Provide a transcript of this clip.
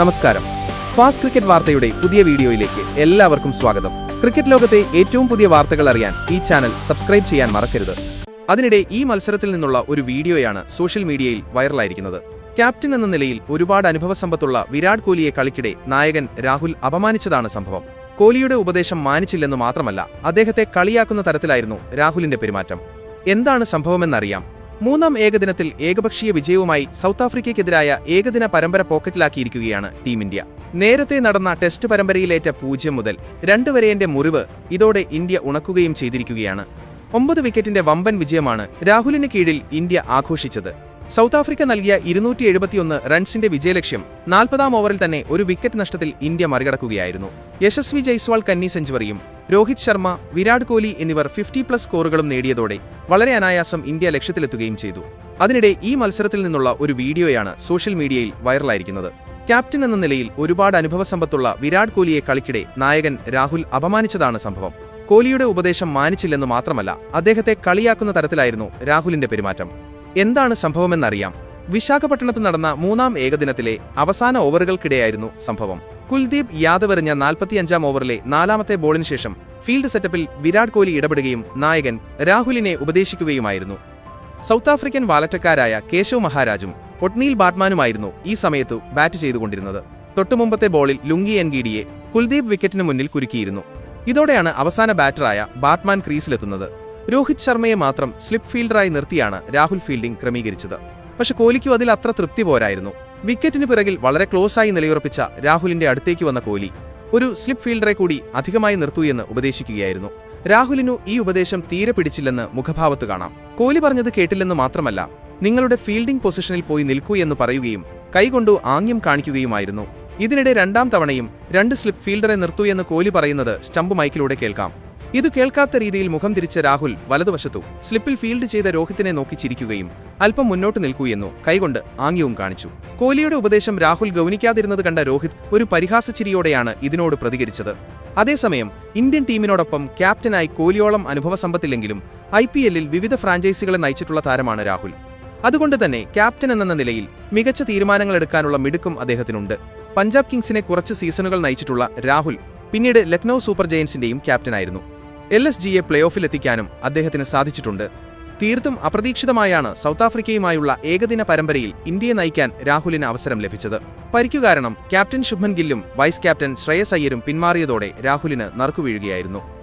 നമസ്കാരം. Fast cricket വാർത്തയുടെ പുതിയ വീഡിയോയിലേക്ക് എല്ലാവർക്കും സ്വാഗതം. ക്രിക്കറ്റ് ലോകത്തെ ഏറ്റവും പുതിയ വാർത്തകൾ അറിയാൻ ഈ ചാനൽ സബ്സ്ക്രൈബ് ചെയ്യാൻ മറക്കരുത്. അതിനിടെ ഈ മത്സരത്തിൽ നിന്നുള്ള ഒരു വീഡിയോയാണ് സോഷ്യൽ മീഡിയയിൽ വൈറലായിരിക്കുന്നത്. ക്യാപ്റ്റൻ എന്ന നിലയിൽ ഒരുപാട് അനുഭവ സമ്പത്തുള്ള വിരാട് കോഹ്ലിയെ കളിക്കിടെ നായകൻ രാഹുൽ അപമാനിച്ചതാണ് സംഭവം. കോഹ്ലിയുടെ ഉപദേശം മാനിച്ചില്ലെന്നു മാത്രമല്ല അദ്ദേഹത്തെ കളിയാക്കുന്ന തരത്തിലായിരുന്നു രാഹുലിന്റെ പെരുമാറ്റം. എന്താണ് സംഭവമെന്നറിയാം? മൂന്നാം ഏകദിനത്തിൽ ഏകപക്ഷീയ വിജയവുമായി സൗത്ത് ആഫ്രിക്കയ്ക്കെതിരായ ഏകദിന പരമ്പര പോക്കറ്റിലാക്കിയിരിക്കുകയാണ് ടീം ഇന്ത്യ. നേരത്തെ നടന്ന ടെസ്റ്റ് പരമ്പരയിലേറ്റ പൂജ്യം മുതൽ രണ്ട് വരെയന്റെ മുറിവ് ഇതോടെ ഇന്ത്യ ഉണക്കുകയും ചെയ്തിരിക്കുകയാണ്. ഒമ്പത് വിക്കറ്റിന്റെ വമ്പൻ വിജയമാണ് രാഹുലിന് കീഴിൽ ഇന്ത്യ ആഘോഷിച്ചത്. സൗത്ത് ആഫ്രിക്ക നൽകിയ ഇരുന്നൂറ്റി എഴുപത്തിയൊന്ന് റൺസിന്റെ വിജയലക്ഷ്യം നാൽപ്പതാം ഓവറിൽ തന്നെ ഒരു വിക്കറ്റ് നഷ്ടത്തിൽ ഇന്ത്യ മറികടക്കുകയായിരുന്നു. യശസ്വി ജയ്സ്വാൾ കന്നി സെഞ്ചുറിയും രോഹിത് ശർമ്മ വിരാട് കോഹ്ലി എന്നിവർ ഫിഫ്റ്റി പ്ലസ് സ്കോറുകളും നേടിയതോടെ വളരെ അനായാസം ഇന്ത്യ ലക്ഷ്യത്തിലെത്തുകയും ചെയ്തു. അതിനിടെ ഈ മത്സരത്തിൽ നിന്നുള്ള ഒരു വീഡിയോയാണ് സോഷ്യൽ മീഡിയയിൽ വൈറലായിരിക്കുന്നത്. ക്യാപ്റ്റൻ എന്ന നിലയിൽ ഒരുപാട് അനുഭവ സമ്പത്തുള്ള വിരാട് കോഹ്ലിയെ കളിക്കിടെ നായകൻ രാഹുൽ അപമാനിച്ചതാണ് സംഭവം. കോഹ്ലിയുടെ ഉപദേശം മാനിച്ചില്ലെന്ന് മാത്രമല്ല അദ്ദേഹത്തെ കളിയാക്കുന്ന തരത്തിലായിരുന്നു രാഹുലിന്റെ പെരുമാറ്റം. എന്താണ് സംഭവമെന്നറിയാം. വിശാഖപട്ടണത്ത് നടന്ന മൂന്നാം ഏകദിനത്തിലെ അവസാന ഓവറുകൾക്കിടെയായിരുന്നു സംഭവം. കുൽദീപ് യാദവ് എറിഞ്ഞ നാൽപ്പത്തിയഞ്ചാം ഓവറിലെ നാലാമത്തെ ബോളിന് ശേഷം ഫീൽഡ് സെറ്റപ്പിൽ വിരാട് കോഹ്ലി ഇടപെടുകയും നായകൻ രാഹുലിനെ ഉപദേശിക്കുകയുമായിരുന്നു. സൗത്ത് ആഫ്രിക്കൻ വാലറ്റക്കാരായ കേശവ് മഹാരാജും ഒട്നീൽ ബാറ്റ്മാനുമായിരുന്നു ഈ സമയത്തു ബാറ്റ് ചെയ്തുകൊണ്ടിരുന്നത്. തൊട്ടുമുമ്പത്തെ ബോളിൽ ലുങ്കി എൻഗീഡിയെ കുൽദീപ് വിക്കറ്റിന് മുന്നിൽ കുരുക്കിയിരുന്നു. ഇതോടെയാണ് അവസാന ബാറ്ററായ ബാറ്റ്മാൻ ക്രീസിലെത്തുന്നത്. രോഹിത് ശർമ്മയെ മാത്രം സ്ലിപ്പ് ഫീൽഡറായി നിർത്തിയാണ് രാഹുൽ ഫീൽഡിംഗ് ക്രമീകരിച്ചത്. പക്ഷെ കോഹ്ലിക്കും അതിൽ അത്ര തൃപ്തി പോരായിരുന്നു. വിക്കറ്റിന് പിറകിൽ വളരെ ക്ലോസായി നിലയുറപ്പിച്ച രാഹുലിന്റെ അടുത്തേക്ക് വന്ന കോഹ്ലി ഒരു സ്ലിപ്പ് ഫീൽഡറെ കൂടി അധികമായി നിർത്തൂ എന്ന് ഉപദേശിക്കുകയായിരുന്നു. രാഹുലിനു ഈ ഉപദേശം തീരെ പിടിച്ചില്ലെന്ന് മുഖഭാവത്ത് കാണാം. കോഹ്ലി പറഞ്ഞത് കേട്ടില്ലെന്ന് മാത്രമല്ല നിങ്ങളുടെ ഫീൽഡിംഗ് പൊസിഷനിൽ പോയി നിൽക്കൂ എന്ന് പറയുകയും കൈകൊണ്ടു ആംഗ്യം കാണിക്കുകയുമായിരുന്നു. ഇതിനിടെ രണ്ടാം തവണയും രണ്ട് സ്ലിപ്പ് ഫീൽഡറെ നിർത്തൂ എന്ന് കോഹ്ലി പറയുന്നത് സ്റ്റംപ് മൈക്കിലൂടെ കേൾക്കാം. ഇത് കേൾക്കാത്ത രീതിയിൽ മുഖം തിരിച്ച രാഹുൽ വലതുവശത്തു. സ്ലിപ്പിൽ ഫീൽഡ് ചെയ്ത രോഹിത്തിനെ നോക്കി ചിരിക്കുകയും അല്പം മുന്നോട്ട് നിൽക്കൂ എന്നു കൈകൊണ്ട് ആംഗ്യവും കാണിച്ചു. കോഹ്ലിയുടെ ഉപദേശം രാഹുൽ ഗൗനിക്കാതിരുന്നത് കണ്ട രോഹിത് ഒരു പരിഹാസച്ചിരിയോടെയാണ് ഇതിനോട് പ്രതികരിച്ചത്. അതേസമയം ഇന്ത്യൻ ടീമിനോടൊപ്പം ക്യാപ്റ്റനായി കോഹ്ലിയോളം അനുഭവ സമ്പത്തില്ലെങ്കിലും ഐ പി എല്ലിൽ വിവിധ ഫ്രാഞ്ചൈസികളെ നയിച്ചിട്ടുള്ള താരമാണ് രാഹുൽ. അതുകൊണ്ട് തന്നെ ക്യാപ്റ്റൻ എന്ന നിലയിൽ മികച്ച തീരുമാനങ്ങൾ എടുക്കാനുള്ള മിടുക്കും അദ്ദേഹത്തിനുണ്ട്. പഞ്ചാബ് കിങ്സിനെ കുറച്ച് സീസണുകൾ നയിച്ചിട്ടുള്ള രാഹുൽ പിന്നീട് ലക്നൌ സൂപ്പർ ജയൻസിന്റെയും ക്യാപ്റ്റനായിരുന്നു. എൽ എസ് ജിയെ പ്ലേ ഓഫിലെത്തിക്കാനും അദ്ദേഹത്തിന് സാധിച്ചിട്ടുണ്ട്. തീർത്തും അപ്രതീക്ഷിതമായാണ് സൗത്ത് ആഫ്രിക്കയുമായുള്ള ഏകദിന പരമ്പരയിൽ ഇന്ത്യയെ നയിക്കാൻ രാഹുലിന് അവസരം ലഭിച്ചത്. പരിക്കു കാരണം ക്യാപ്റ്റൻ ശുഭൻ ഗില്ലും വൈസ് ക്യാപ്റ്റൻ ശ്രേയസ് അയ്യരും പിന്മാറിയതോടെ രാഹുലിന് നറുക്കുവീഴുകയായിരുന്നു